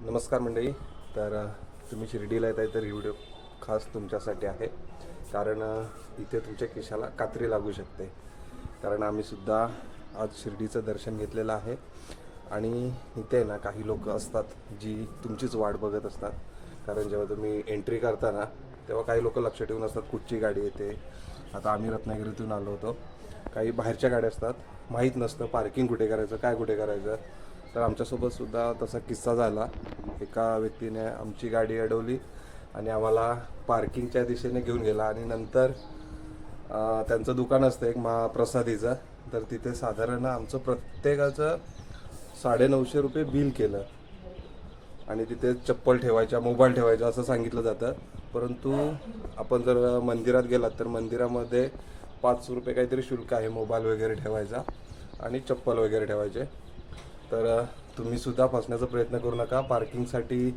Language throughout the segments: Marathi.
नमस्कार मंडळी. तर तुम्ही शिर्डीला येत आहे तर ही व्हिडिओ खास तुमच्यासाठी आहे. कारण इथे तुमच्या केशाला कात्री लागू शकते. कारण आम्हीसुद्धा आज शिर्डीचं दर्शन घेतलेलं आहे. आणि इथे ना काही लोक असतात जी तुमचीच वाट बघत असतात. कारण जेव्हा तुम्ही एंट्री करता ना तेव्हा काही लोक लक्ष ठेवून असतात कुठची गाडी येते. आता आम्ही रत्नागिरीतून आलो होतो. काही बाहेरच्या गाड्या असतात. माहीत नसतं पार्किंग कुठे करायचं काय कुठे करायचं. तर आमच्यासोबत सुद्धा तसा किस्सा झाला. एका व्यक्तीने आमची गाडी अडवली आणि आम्हाला पार्किंगच्या दिशेने घेऊन गेला आणि नंतर त्यांचं दुकान असतं एक महाप्रसादीचं. तर तिथे साधारण आमचं प्रत्येकाचं साडेनऊशे रुपये बिल केलं. आणि तिथे चप्पल ठेवायच्या मोबाईल ठेवायचा असं सांगितलं जातं. परंतु आपण जर मंदिरात गेलात तर मंदिरामध्ये पाच रुपये काहीतरी शुल्क आहे मोबाईल वगैरे ठेवायचा आणि चप्पल वगैरे ठेवायचे. तर तुम्ही सुद्धा फसण्याचा प्रयत्न करू नका. पार्किंगसाठी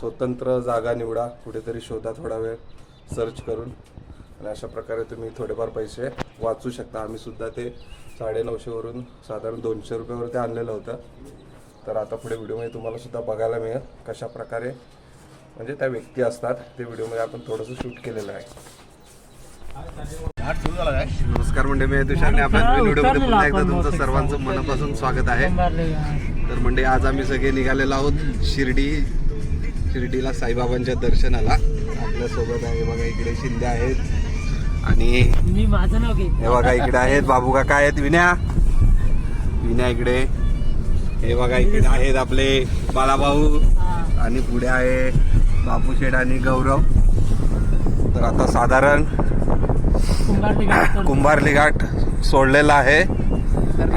स्वतंत्र जागा निवडा. कुठेतरी शोधा थोडा वेळ. सर्च करून. आणि अशा प्रकारे तुम्ही थोडेफार पैसे वाचू शकता. आम्ही सुद्धा ते साडेनऊशेवरून साधारण दोनशे रुपयावरती आणलेलं होतं. तर आता पुढे व्हिडिओमध्ये तुम्हाला सुद्धा बघायला मिळेल कशा प्रकारे म्हणजे त्या व्यक्ती असतात. ते व्हिडिओमध्ये आपण थोडंसं शूट केलेलं आहे. नमस्कार म्हणजे मी तुषारने आपल्या व्हिडिओमध्ये पुन्हा एकदा तुमचं सर्वांचं मनापासून स्वागत आहे. तर म्हणजे आज आम्ही सगळे निघालेलो आहोत शिर्डी. शिर्डीला साईबाबांच्या दर्शनाला. आपल्यासोबत आहे बघा इकडे शिंदे आहेत. आणि मी माझं नाव हे बघा इकडे आहेत. बाबू काका आहेत विन्या. विन्या इकडे. हे बघा इकडे आहेत आपले बालाभाऊ आणि पुढे आहे बापू शेठ आणि गौरव. तर आता साधारण कुंभारली घाट सोडलेला आहे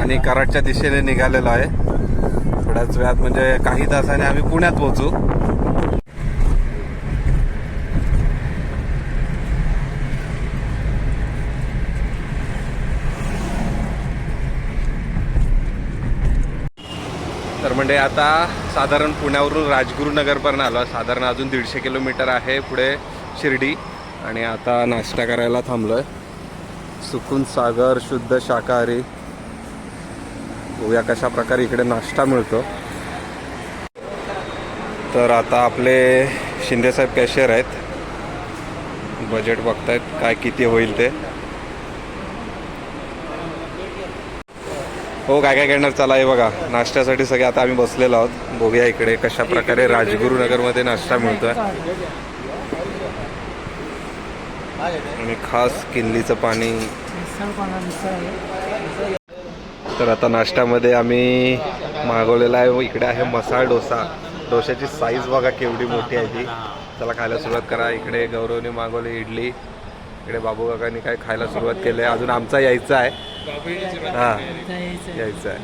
आणि कराडच्या दिशेने निघालेलो आहे. थोड्याच वेळात म्हणजे काही तासाने आम्ही पुण्यात पोहोचू. तर म्हणजे आता साधारण पुण्यावरून राजगुरुनगरपर्यंत आलो. आहे. साधारण अजून दीडशे किलोमीटर आहे पुढे शिर्डी. आणि आता नाश्ता करायला थांबलो आहे सुकून सागर शुद्ध शाकाहारी. बघूया कशा प्रकारे इकडे नाश्ता मिळतो. तर आता आपले शिंदेसाहेब कॅशियर आहेत. बजेट बघतायत काय किती होईल ते. हो काय काय करणार? चला हे बघा. नाश्त्यासाठी सगळे आता आम्ही बसलेलो आहोत. बघूया इकडे कशा प्रकारे राजगुरुनगरमध्ये नाश्ता मिळतो आहे आणि खास किल्लीचं पाणी. तर आता नाश्त्यामध्ये आम्ही मागवलेला आहे. इकडे आहे मसाला डोसा. डोशाची साईज बघा केवढी मोठी आहे ती. चला खायला सुरुवात करा. इकडे गौरवने मागवली इडली. इकडे बाबू काकांनी काय खायला सुरुवात केली आहे. अजून आमचा यायचा आहे. हा यायचं. यायचा आहे.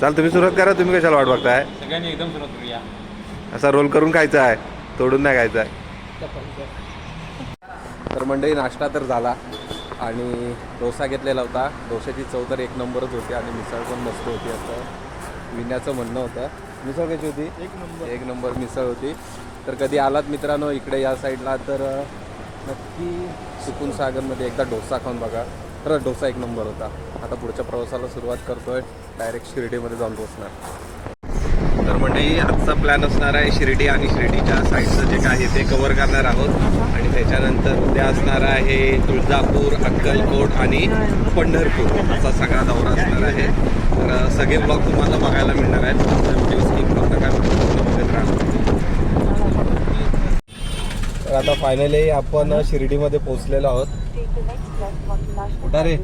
चाल तुम्ही सुरुवात करा. तुम्ही कशाला वाट बघताय? सगळ्यांनी एकदम सुरुवात करूया. असा रोल करून खायचा आहे. तोडून नाही खायचा आहे. तर मंडळी नाश्ता तर झाला आणि डोसा घेतलेला होता. डोशाची चव तर एक नंबरच होती आणि मिसळ पण मस्त होती असं. विण्याचं म्हणणं होतं. मिसळ कशी होती? एक नंबर. एक नंबर मिसळ होती. तर कधी आलात मित्रांनो इकडे या साईडला तर नक्की सुकून सागरमध्ये एकदा डोसा खाऊन बघा. तर डोसा एक नंबर होता. आता पुढच्या प्रवासाला सुरुवात करतोय. डायरेक्ट शिर्डीमध्ये जाऊन पोहोचणार तर आजचा प्लॅन असणार आहे शिर्डी आणि शिर्डीच्या साईडचं जे काय आहे ते कव्हर करणार आहोत. आणि त्याच्यानंतर उद्या असणार आहे तुळजापूर अक्कलकोट आणि पंढरपूर असा सगळा दौरा असणार आहे. तर सगळे ब्लॉग तुम्हाला बघायला मिळणार आहेत. तर आता फायनली आपण शिर्डीमध्ये पोहोचलेलो आहोत. कुठं रे.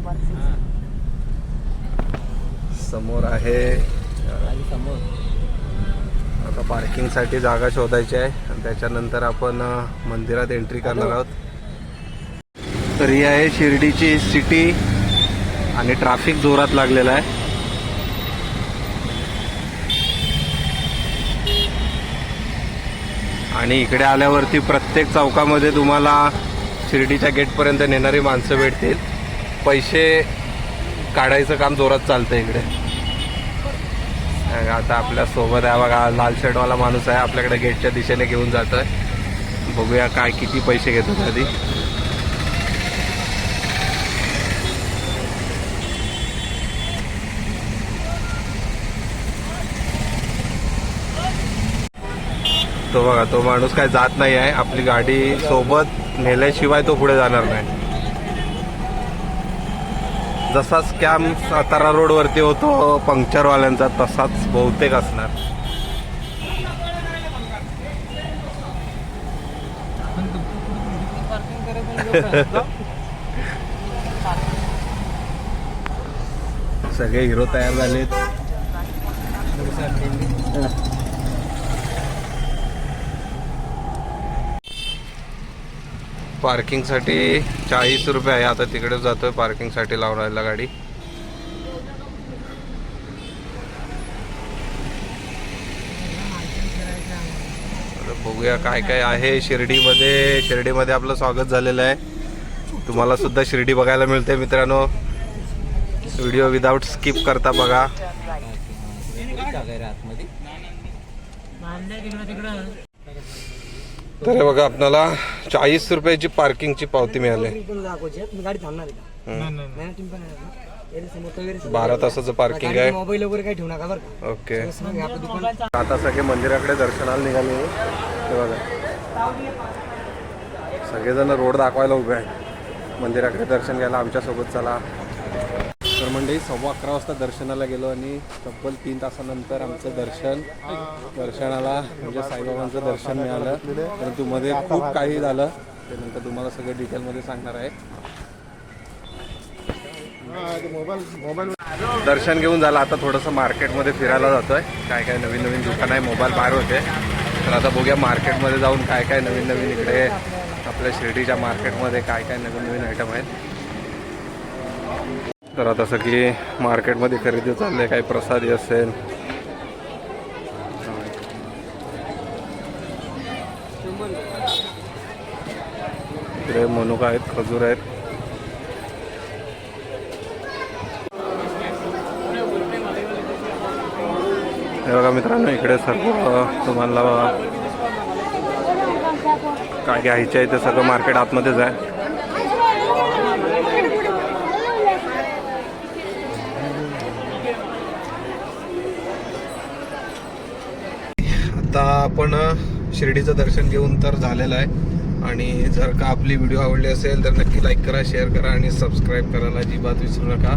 समोर आहे समोर. आता पार्किंगसाठी जागा शोधायची आहे. आणि त्याच्यानंतर आपण मंदिरात एंट्री करणार आहोत. तर ही आहे शिर्डीची सिटी आणि ट्रॅफिक जोरात लागलेला आहे. आणि इकडे आल्यावरती प्रत्येक चौकामध्ये तुम्हाला शिर्डीच्या गेटपर्यंत नेणारी माणसं भेटतील. पैसे काढायचं काम जोरात चालतं इकडे. आता आपल्यासोबत आहे बघा लाल शर्टवाला माणूस आहे. आपल्याकडे गेटच्या दिशेने घेऊन जातोय. बघूया काय किती पैसे घेतो आधी. तो बघा तो माणूस काय जात नाही आहे. आपली गाडी सोबत नेल्याशिवाय तो पुढे जाणार नाही. जसा स्कॅम सातारा रोडवरती होतो पंक्चरवाल्यांचा तसाच बहुतेक असणार. सगळे हिरो तयार झालेत. पार्किंगसाठी चाळीस रुपये आहे. आता तिकडे जातोय पार्किंगसाठी लावण्याला गाडी. आता बघूया काय काय आहे शिर्डीमध्ये. शिर्डीमध्ये आपलं स्वागत झालेलं आहे. तुम्हाला सुद्धा शिर्डी बघायला मिळते मित्रांनो. व्हिडिओ विदाऊट स्किप करता बघा. तर बघा आपल्याला चाळीस रुपयाची पार्किंगची पावती मिळाली. आहे. गाडी थांबणार आहे बारा तासाचं पार्किंग आहे. मोबाईल वगैरे काही ठेवू नका बरं ओके. आता सगळे मंदिराकडे दर्शनाला निघाले. हे बघा. सगळेजण रोड दाखवायला उभे आहेत. मंदिराकडे दर्शन घ्यायला आमच्यासोबत चला. तर मंडळी सव्वा अकरा वाजता दर्शनाला गेलो आणि तब्बल तीन तासानंतर आमचं दर्शन दर्शनाला म्हणजे साईबाबांचं दर्शन मिळालं. परंतु मध्ये खूप काही झालं. ते नंतर तुम्हाला सगळं डिटेलमध्ये सांगणार आहे. दर्शन घेऊन झालं. आता थोडंसं मार्केटमध्ये फिरायला जातोय. काय काय नवीन नवीन दुकान आहे. मोबाईल बाहेर होते. तर आता बघूया मार्केटमध्ये जाऊन काय काय नवीन नवीन इकडे आपल्या शिर्डीच्या मार्केटमध्ये काय काय नवीन नवीन आयटम आहेत. तर आता सगळी मार्केटमध्ये खरेदी चालली काही प्रसादी असेल. इकडे मनुका आहेत खजूर आहेत. हे बघा मित्रांनो इकडे सर्व तुम्हाला काय घ्यायचं आहे ते सगळं मार्केट आतमध्येच आहे. आपण शिर्डीचं दर्शन घेऊन तर झालेलं आहे. आणि जर का आपली व्हिडिओ आवडली असेल तर नक्की लाईक करा शेअर करा आणि सबस्क्राईब करायला अजिबात विसरू नका.